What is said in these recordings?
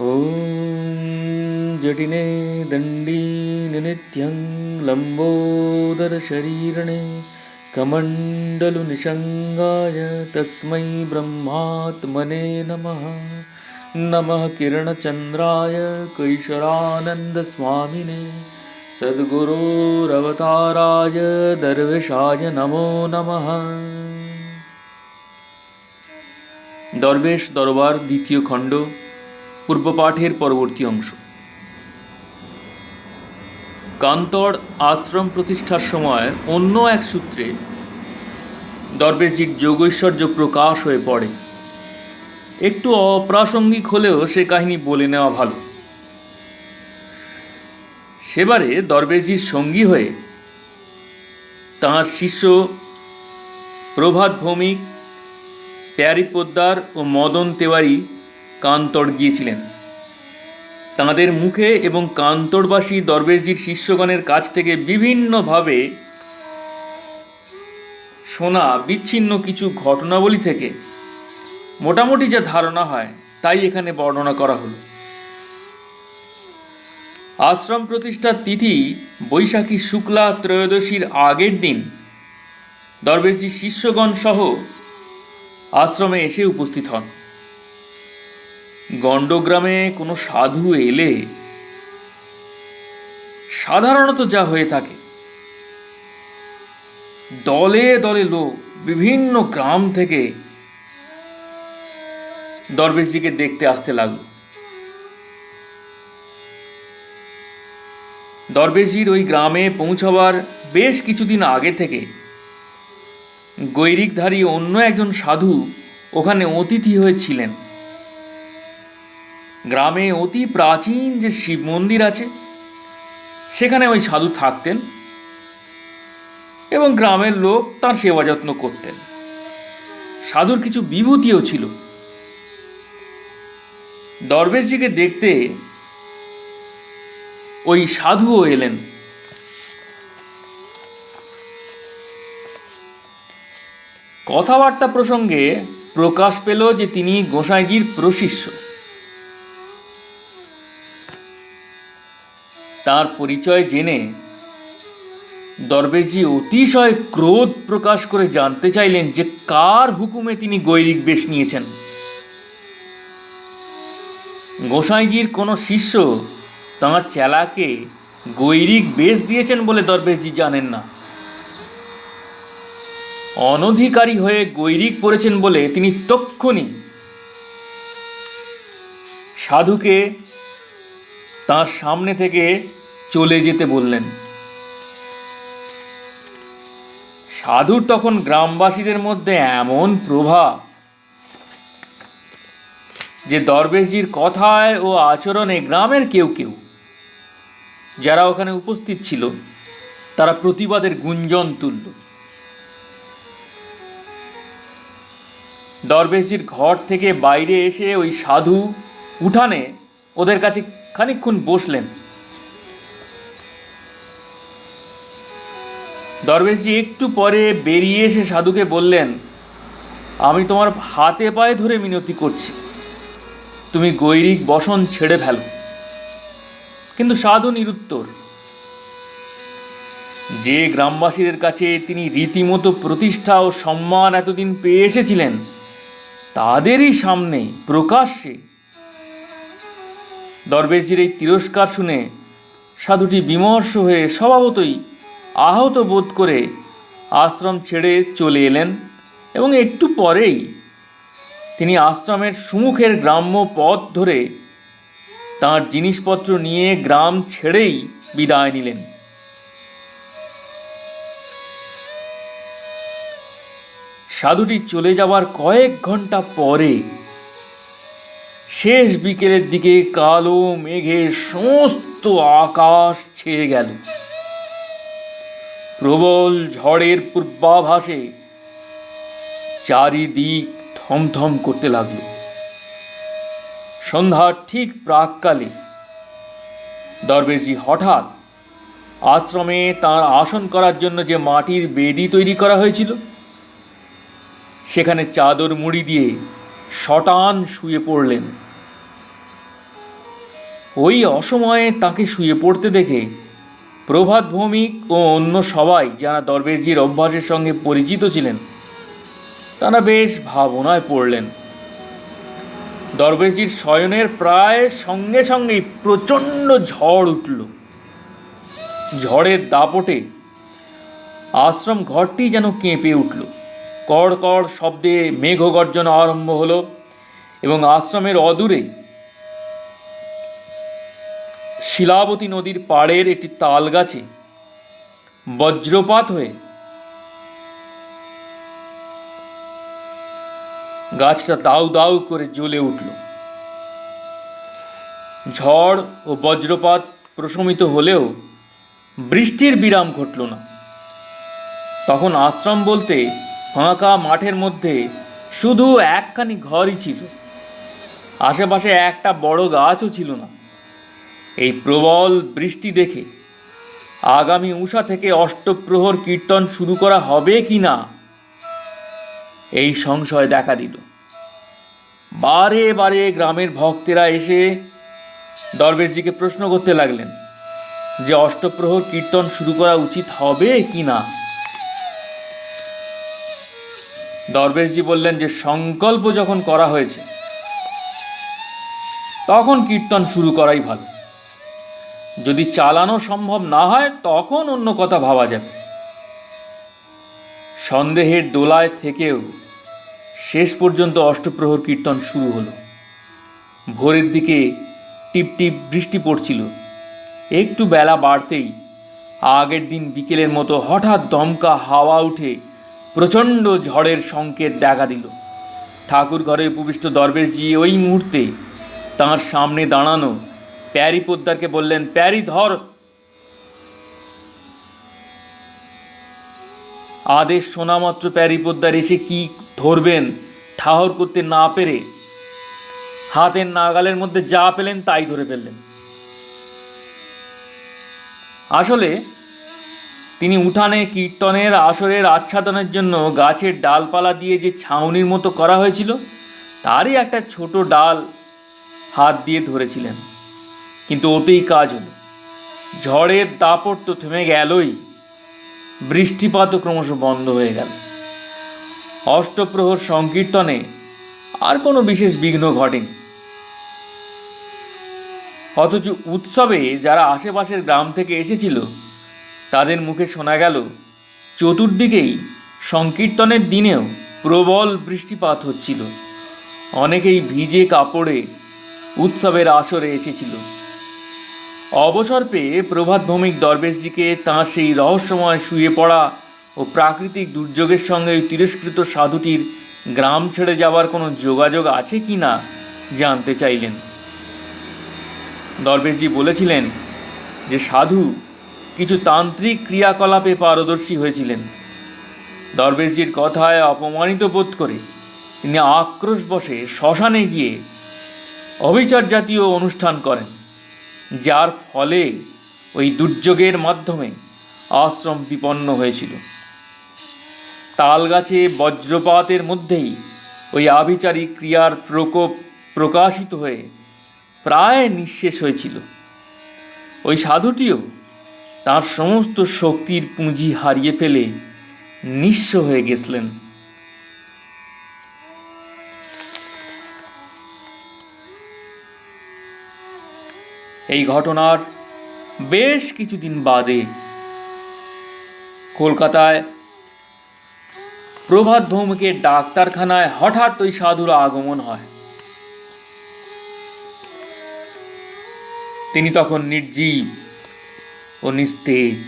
ॐ जटिने दण्डीनित्यं लम्बोदरशरीरणे कमण्डलुनिषङ्गाय तस्मै ब्रह्मात्मने नमः नमः किरणचन्द्राय कैशरानन्दस्वामिने सद्गुरोरवताराय दर्वेशाय नमो नमः দরবেশ দরবার দ্বিতীয় খণ্ড পূর্বপাঠের পরবর্তী অংশ। কান্তর আশ্রম প্রতিষ্ঠার সময় অন্য এক সূত্রে দরবেশজির যোগৈশ্বর্য প্রকাশ হয়ে পড়ে। একটু অপ্রাসঙ্গিক হলেও সে কাহিনী বলে নেওয়া ভালো। সেবারে দরবেশজির সঙ্গী হয়ে তাঁর শিষ্য প্রভাত ভৌমিক, প্যারি পোদ্দার ও মদন তেওয়ারি কান্তড় গিয়েছিলেন। তাঁদের মুখে এবং কান্তরবাসী দরবেশজির শিষ্যগণের কাছ থেকে বিভিন্নভাবে শোনা বিচ্ছিন্ন কিছু ঘটনাবলী থেকে মোটামুটি যা ধারণা হয়, তাই এখানে বর্ণনা করা হলো। আশ্রম প্রতিষ্ঠার তিথি বৈশাখী শুক্লা ত্রয়োদশীর আগের দিন দরবেশজি শিষ্যগণ সহ আশ্রমে এসে উপস্থিত হন। গণ্ডগ্রামে কোনো সাধু এলে সাধারণত যা হয়ে থাকে। দলে দলে লোক বিভিন্ন গ্রাম থেকে দরবেশজিকে দেখতে আসতে লাগল। দরবেশজির ওই গ্রামে পৌঁছাবার বেশ কিছুদিন আগে থেকে গৈরিকধারী অন্য একজন সাধু ওখানে অতিথি হয়েছিলেন। গ্রামে অতি প্রাচীন যে শিব মন্দির আছে, সেখানে ওই সাধু থাকতেন এবং গ্রামের লোক তার সেবা যত্ন করতেন। সাধুর কিছু বিভূতিও ছিল। দরবেশজিকে দেখতে ওই সাধুও এলেন। কথাবার্তা প্রসঙ্গে প্রকাশ পেল যে তিনি গোসাইজির প্রশিষ্য। তার পরিচয় জেনে দরবেশজি অতিশয় ক্রোধ প্রকাশ করে জানতে চাইলেন যে কার হুকুমে তিনি গৈরিক বেশ নিয়েছেন। গোসাইজির কোনো শিষ্য তাঁর চেলাকে গৈরিক বেশ দিয়েছেন বলে দরবেশজি জানেন না। অনধিকারী হয়ে গৈরিক পড়েছেন বলে তিনি তক্ষণি সাধুকে তার সামনে থেকে চলে যেতে বললেন। সাধুর তখন গ্রামবাসীদের মধ্যে এমন প্রভাব যে দরবেশজির কথায় ও আচরণে গ্রামের কেউ কেউ, যারা ওখানে উপস্থিত ছিল, তারা প্রতিবাদের গুঞ্জন তুলল। দরবেশজির ঘর থেকে বাইরে এসে ওই সাধু উঠানে ওদের কাছে খানিকক্ষণ বসলেন। দরবেশজি একটু পরে বেরিয়ে এসে সাধুকে বললেন, আমি তোমার হাতে পায়ে ধরে মিনতি করছি। তুমি গৈরিক বসন ছেড়ে ফেলো। কিন্তু সাধু নিরুত্তর, যে গ্রামবাসীদের কাছে তিনি রীতিমতো প্রতিষ্ঠা ও সম্মান এতদিন পেয়ে এসেছিলেন, তাদেরই সামনে প্রকাশ্যে দরবেশজির এই তিরস্কার শুনে সাধুটি বিমর্ষ হয়ে স্বভাবতই আহত বোধ করে আশ্রম ছেড়ে চলে এলেন এবং একটু পরেই তিনি আশ্রমের সুমুখের গ্রাম্য পথ ধরে তার জিনিসপত্র নিয়ে গ্রাম ছেড়েই বিদায় নিলেন। সাধুটি চলে যাওয়ার কয়েক ঘণ্টা পরে শেষ বিকেলের দিকে কালো মেঘে সমস্ত আকাশ ছেয়ে গেল। প্রবল ঝড়ের পূর্বাভাসে চারিদিক থমথম করতে লাগল। সন্ধ্যার ঠিক প্রাককালে দরবেশজি হঠাৎ আশ্রমে তার আসন করার জন্য যে মাটির বেদি তৈরি করা হয়েছিল, সেখানে চাদর মুড়ি দিয়ে শটান শুয়ে পড়লেন। ওই অসময়ে তাকে শুয়ে পড়তে দেখে প্রভাত ভৌমিক ও অন্য সবাই যারা দরবেশজির অভ্যাসের সঙ্গে পরিচিত ছিলেন, তারা বেশ ভাবনায় পড়লেন। দরবেশজির শয়নের প্রায় সঙ্গে সঙ্গেই প্রচণ্ড ঝড় উঠল। ঝড়ের দাপটে আশ্রম ঘরটি যেন কেঁপে উঠল। কড় কড় শব্দে মেঘগর্জন আরম্ভ হলো এবং আশ্রমের অদূরে শিলাবতী নদীর পাড়ের একটি তাল গাছে বজ্রপাত হয়ে গাছটা দাউ দাউ করে জ্বলে উঠল। ঝড় ও বজ্রপাত প্রশমিত হলেও বৃষ্টির বিরাম ঘটল না। তখন আশ্রম বলতে ফাঁকা মাঠের মধ্যে শুধু একখানি ঘরই ছিল। আশেপাশে একটা বড় গাছও ছিল না। এই প্রবল বৃষ্টি দেখে আগামী উষা থেকে অষ্টপ্রহর কীর্তন শুরু করা হবে কি না, এই সংশয় দেখা দিল। বারে বারে গ্রামের ভক্তেরা এসে দরবেশজিকে প্রশ্ন করতে লাগলেন যে অষ্টপ্রহর কীর্তন শুরু করা উচিত হবে কি না। দরবেশজি বললেন যে সংকল্প যখন করা হয়েছে, তখন কীর্তন শুরু করাই ভালো। যদি চালানো সম্ভব না হয়, তখন অন্য কথা ভাবা যাবে। সন্দেহের দোলায় থেকেও শেষ পর্যন্ত অষ্টপ্রহর কীর্তন শুরু হলো। ভোরের দিকে টিপ টিপ বৃষ্টি পড়ছিল। একটু বেলা বাড়তেই আগের দিন বিকেলের মতো হঠাৎ দমকা হাওয়া উঠে প্রচণ্ড ঝড়ের সংকেত দেখা দিল। ঠাকুর ঘরে উপবিষ্ট দরবেশজি ওই মুহূর্তে তাঁর সামনে দাঁড়ানো প্যারি পোদ্দারকে বললেন, প্যারি ধর। আদেশ শোনামাত্র প্যারি পোদ্দার এসে কি ধরবেন? ঠাহর করতে না পেরে হাতের নাগালের মধ্যে যা পেলেন তাই ধরে ফেললেন। আসলে তিনি উঠানে, কীর্তনের আসরের আচ্ছাদনের জন্য গাছের ডালপালা দিয়ে যে ছাউনির মতো করা হয়েছিল, তারই একটা ছোট ডাল হাত দিয়ে ধরেছিলেন। কিন্তু ওতেই কাজ হলো। ঝড়ের দাপট তো থেমে গেলই। বৃষ্টিপাতও ক্রমশ বন্ধ হয়ে গেল। অষ্টপ্রহর সংকীর্তনে আর কোনো বিশেষ বিঘ্ন ঘটেনি। অথচ উৎসবে যারা আশেপাশের গ্রাম থেকে এসেছিল, তাদের মুখে শোনা গেল, চতুর্দিকেই সংকীর্তনের দিনেও প্রবল বৃষ্টিপাত হচ্ছিল। অনেকেই ভিজে কাপড়ে উৎসবের আসরে এসেছিল। অবসর পেয়ে প্রভাত ভৌমিক দরবেশজিকে তাঁর সেই রহস্যময় শুয়ে পড়া ও প্রাকৃতিক দুর্যোগের সঙ্গে তিরস্কৃত সাধুটির গ্রাম ছেড়ে যাবার কোনো যোগাযোগ আছে কি না জানতে চাইলেন। দরবেশজি বলেছিলেন যে সাধু কিছু তান্ত্রিক ক্রিয়াকলাপে পারদর্শী হয়েছিলেন। দরবেশজির কথায় অপমানিত বোধ করে তিনি আক্রোশ বসে শ্মশানে গিয়ে অবিচার জাতীয় অনুষ্ঠান করেন। যার ফলে ওই দুর্যোগের মাধ্যমে আশ্রম বিপন্ন হয়েছিল। তাল গাছে বজ্রপাতের মধ্যেই ওই আভিচারী ক্রিয়ার প্রকোপ প্রকাশিত হয়ে প্রায় নিঃশেষ হয়েছিল। ওই সাধুটিও তার সমস্ত শক্তির পুঁজি হারিয়ে ফেলে নিঃস্ব হয়ে গেছিলেন। এই ঘটনার বেশ কিছুদিন বাদে কলকাতায় প্রভাত ভৌমিকের ডাক্তারখানায় হঠাৎ ওই সাধুর আগমন হয়। তিনি তখন নির্জীব ও নিস্তেজ।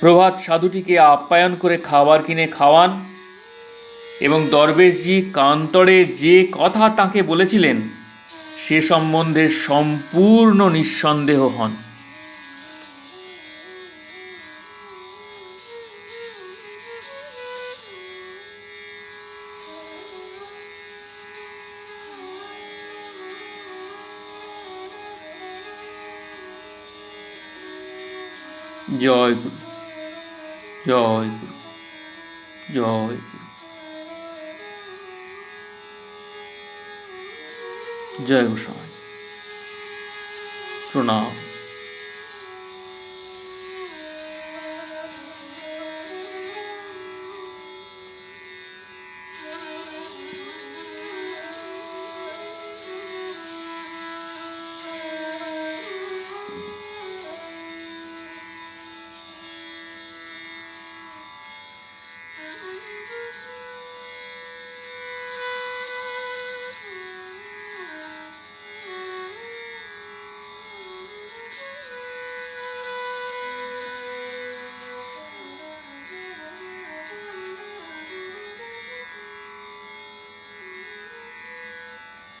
প্রভাত সাধুটিকে আপ্যায়ন করে খাবার কিনে খাওয়ান। এবং দরবেশজি কান্তরে যে কথা তাকে বলেছিলেন, সে সম্বন্ধে সম্পূর্ণ নিঃসন্দেহ হন। জয় গুরু জয় গুরু জয় গুরু 这有啥就是那